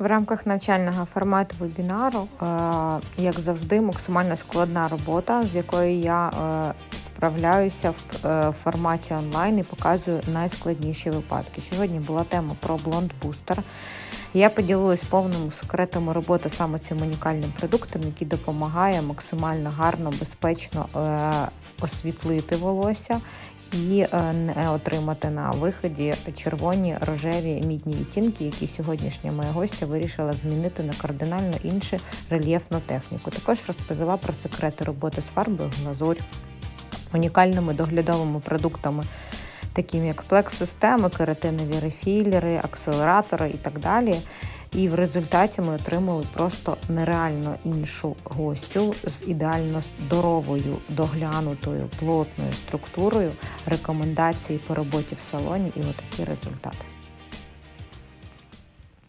В рамках навчального формату вебінару, е, як завжди, максимально складна робота, з якою я е, справляюся в е, форматі онлайн і показую найскладніші випадки. Сьогодні була тема про блонд бустер. Я поділилась повними секретами роботи саме цим унікальним продуктом, який допомагає максимально гарно, безпечно освітлити волосся і е, не отримати на виході червоні, рожеві, мідні відтінки, які сьогоднішня моя гостя вирішила змінити на кардинально іншу рельєфну техніку. Також розповіла про секрети роботи з фарбою глазурь, унікальними доглядовими продуктами. Такими як флекс-системи, кератинові рефілери, акселератори і так далі. І в результаті ми отримали просто нереально іншу гостю з ідеально здоровою, доглянутою, плотною структурою, рекомендації по роботі в салоні і отакі результати.